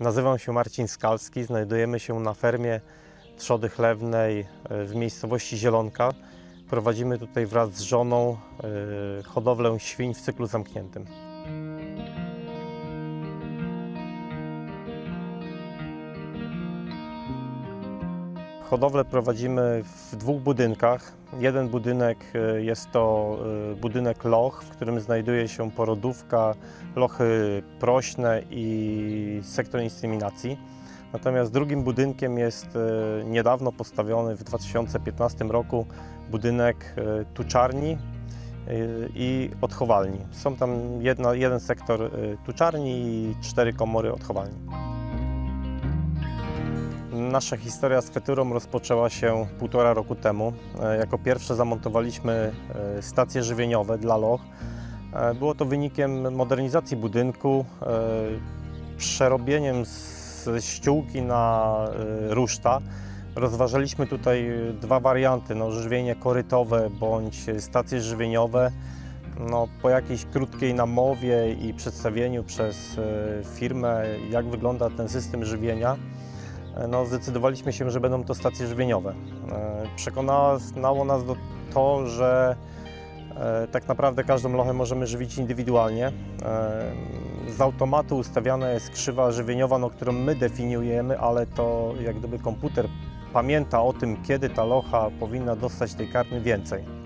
Nazywam się Marcin Skalski, znajdujemy się na fermie trzody chlewnej e, w miejscowości Zielonka. Prowadzimy tutaj wraz z żoną e, hodowlę świń w cyklu zamkniętym. Hodowlę prowadzimy w dwóch budynkach. Jeden budynek e, jest to e, budynek loch, w którym znajduje się porodówka, lochy prośne i sektor inseminacji. Natomiast drugim budynkiem jest e, niedawno postawiony w 2015 roku budynek tuczarni i odchowalni. Są tam jedna, jeden sektor tuczarni i cztery komory odchowalni. Nasza historia z Feturą rozpoczęła się półtora roku temu. E, Jako pierwsze zamontowaliśmy e, stacje żywieniowe dla loch. E, Było to wynikiem modernizacji budynku, przerobieniem z ściółki na ruszta. Rozważaliśmy tutaj dwa warianty, no, żywienie korytowe bądź stacje żywieniowe. No, po jakiejś krótkiej namowie i przedstawieniu przez firmę, jak wygląda ten system żywienia, no, zdecydowaliśmy się, że będą to stacje żywieniowe. E, Przekonało nas do to, że e, tak naprawdę każdą lochę możemy żywić indywidualnie. E, Z automatu ustawiana jest krzywa żywieniowa, no, którą my definiujemy, ale to jak gdyby komputer pamięta o tym, kiedy ta locha powinna dostać tej karmy więcej.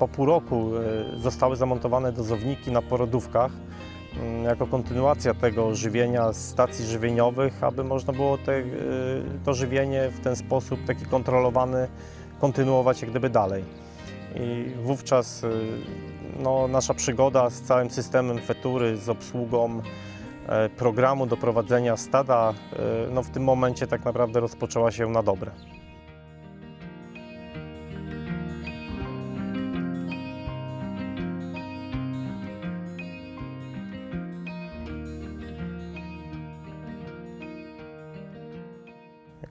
Po pół roku e, zostały zamontowane dozowniki na porodówkach mm, jako kontynuacja tego żywienia z stacji żywieniowych, aby można było te, e, to żywienie w ten sposób taki kontrolowany kontynuować jak gdyby dalej. I wówczas e, no, nasza przygoda z całym systemem fetury, z obsługą programu do prowadzenia stada, no, w tym momencie tak naprawdę rozpoczęła się na dobre.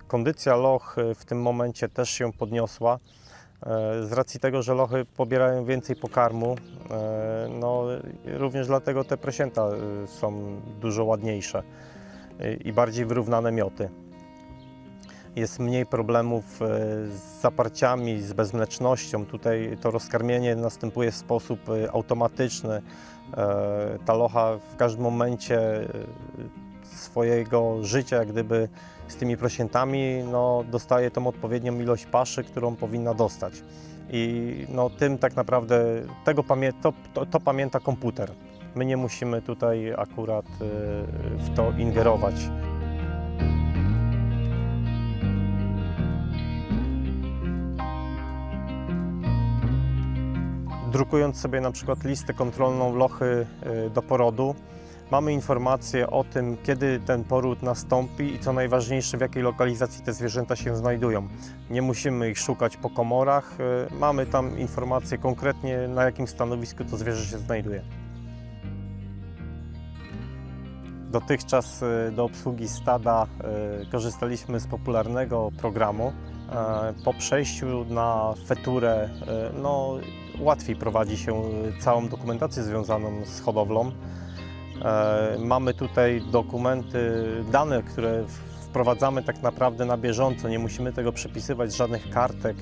Kondycja loch e, w tym momencie też się podniosła. E, Z racji tego, że lochy pobierają więcej pokarmu, e, no, również dlatego te prosięta e, są dużo ładniejsze e, i bardziej wyrównane mioty. Jest mniej problemów e, z zaparciami, z bezmlecznością. Tutaj to rozkarmienie następuje w sposób automatyczny. Ta locha w każdym momencie swojego życia, jak gdyby z tymi prosiętami, no, dostaje tą odpowiednią ilość paszy, którą powinna dostać. I no, tym tak naprawdę tego pamię to, to, to pamięta komputer. My nie musimy tutaj akurat e, w to ingerować. drukując sobie na przykład listę kontrolną lochy y, do porodu, mamy informację o tym, kiedy ten poród nastąpi i co najważniejsze, w jakiej lokalizacji te zwierzęta się znajdują. Nie musimy ich szukać po komorach, y, mamy tam informację konkretnie, na jakim stanowisku to zwierzę się znajduje. Dotychczas y, do obsługi stada y, korzystaliśmy z popularnego programu. Po przejściu na feturę no, łatwiej prowadzi się całą dokumentację związaną z hodowlą. E, Mamy tutaj dokumenty, dane, które wprowadzamy tak naprawdę na bieżąco. Nie musimy tego przepisywać z żadnych kartek.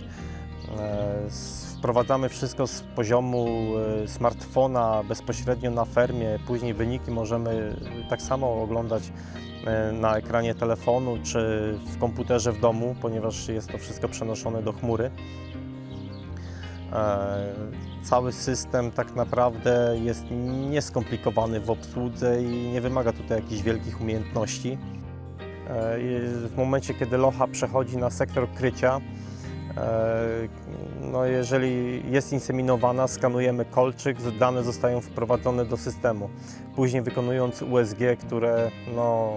E, Wprowadzamy wszystko z poziomu e, smartfona bezpośrednio na fermie. Później wyniki możemy tak samo oglądać na ekranie telefonu czy w komputerze w domu, ponieważ jest to wszystko przenoszone do chmury. E, Cały system tak naprawdę jest nieskomplikowany w obsłudze i nie wymaga tutaj jakichś wielkich umiejętności. E, W momencie, kiedy locha przechodzi na sektor krycia, e, no jeżeli jest inseminowana, skanujemy kolczyk, dane zostają wprowadzone do systemu. Później wykonując USG, które no,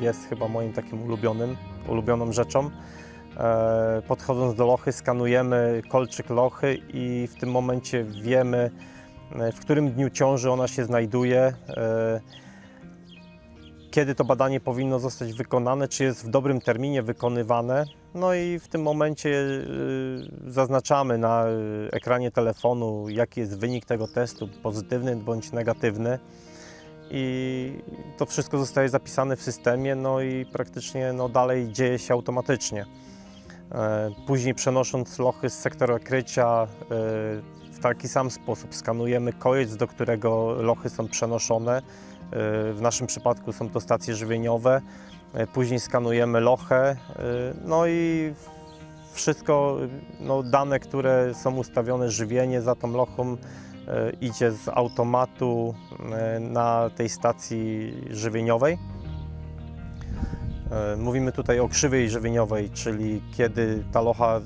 jest chyba moim takim ulubionym, ulubioną rzeczą, Podchodząc do lochy, skanujemy kolczyk lochy i w tym momencie wiemy, e, w którym dniu ciąży ona się znajduje. E, kiedy to badanie powinno zostać wykonane, czy jest w dobrym terminie wykonywane. No i w tym momencie zaznaczamy na ekranie telefonu, jaki jest wynik tego testu, pozytywny bądź negatywny. I to wszystko zostaje zapisane w systemie, no i praktycznie no, dalej dzieje się automatycznie. E, Później przenosząc lochy z sektora krycia e, w taki sam sposób skanujemy kojec, do którego lochy są przenoszone. E, W naszym przypadku są to stacje żywieniowe. Później skanujemy lochę, no i wszystko, no, dane, które są ustawione, żywienie za tą lochą idzie z automatu na tej stacji żywieniowej. E, Mówimy tutaj o krzywej żywieniowej, czyli kiedy ta locha,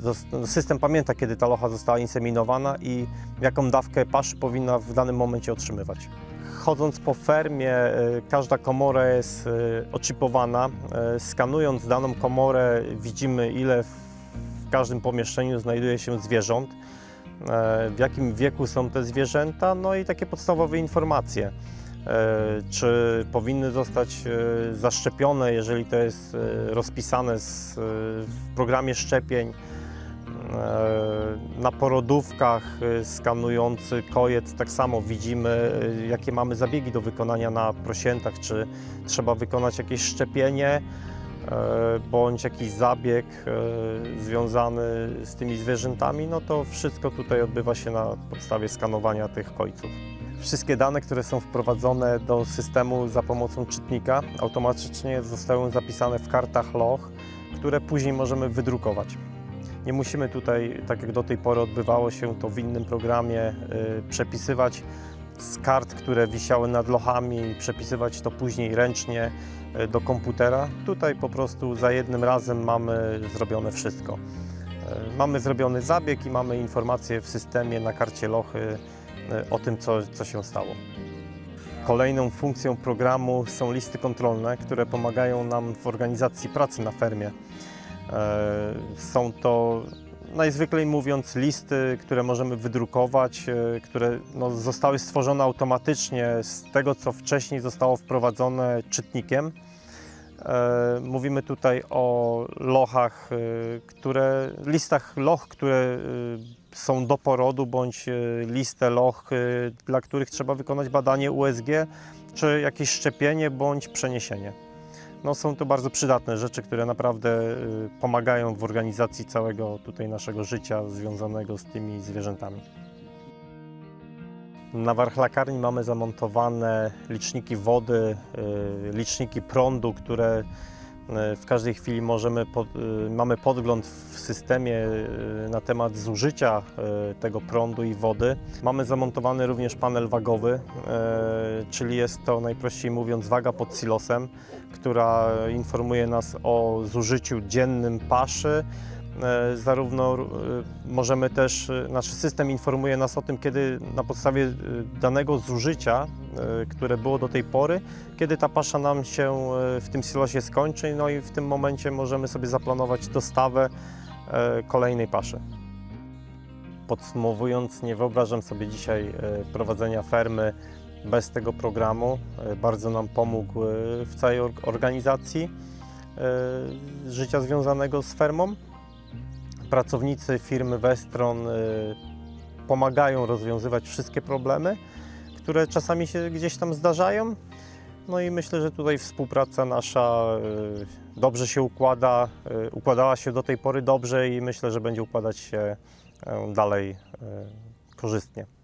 system pamięta, kiedy ta locha została inseminowana i jaką dawkę paszy powinna w danym momencie otrzymywać. Chodząc po fermie, e, każda komora jest e, oczipowana. E, Skanując daną komorę widzimy ile w każdym pomieszczeniu znajduje się zwierząt, w jakim wieku są te zwierzęta, no i takie podstawowe informacje. E, Czy powinny zostać e, zaszczepione, jeżeli to jest e, rozpisane w programie szczepień. Na porodówkach skanujący kojec tak samo widzimy, jakie mamy zabiegi do wykonania na prosiętach, czy trzeba wykonać jakieś szczepienie, bądź jakiś zabieg związany z tymi zwierzętami, no to wszystko tutaj odbywa się na podstawie skanowania tych kojców. Wszystkie dane, które są wprowadzone do systemu za pomocą czytnika, automatycznie zostają zapisane w kartach loch, które później możemy wydrukować. Nie musimy tutaj, tak jak do tej pory odbywało się to w innym programie, y, przepisywać z kart, które wisiały nad lochami, przepisywać to później ręcznie y, do komputera. Tutaj po prostu za jednym razem mamy zrobione wszystko. Y, Mamy zrobiony zabieg i mamy informacje w systemie na karcie lochy o tym, co, co się stało. Kolejną funkcją programu są listy kontrolne, które pomagają nam w organizacji pracy na fermie. E, Są to najzwyklej mówiąc listy, które możemy wydrukować, e, które no, zostały stworzone automatycznie z tego, co wcześniej zostało wprowadzone czytnikiem. E, Mówimy tutaj o lochach, e, które, listach loch, które e, są do porodu, bądź listę loch, dla których trzeba wykonać badanie USG, czy jakieś szczepienie, bądź przeniesienie. No, są to bardzo przydatne rzeczy, które naprawdę pomagają w organizacji całego tutaj naszego życia związanego z tymi zwierzętami. Na warchlakarni mamy zamontowane liczniki wody, y, liczniki prądu, które y, w każdej chwili możemy y, mamy podgląd w systemie na temat zużycia tego prądu i wody. Mamy zamontowany również panel wagowy, czyli jest to najprościej mówiąc waga pod silosem, która informuje nas o zużyciu dziennym paszy. E, Zarówno e, możemy też, e, nasz system informuje nas o tym, kiedy na podstawie danego zużycia, które było do tej pory, kiedy ta pasza nam się w tym silosie skończy, no i w tym momencie możemy sobie zaplanować dostawę kolejnej paszy. Podsumowując, nie wyobrażam sobie dzisiaj prowadzenia fermy bez tego programu. Bardzo nam pomógł w całej or- organizacji życia związanego z fermą. Pracownicy firmy Westron e, pomagają rozwiązywać wszystkie problemy, które czasami się gdzieś tam zdarzają. No i myślę, że tutaj współpraca nasza e, dobrze się układa, e, układała się do tej pory dobrze i myślę, że będzie układać się dalej korzystnie.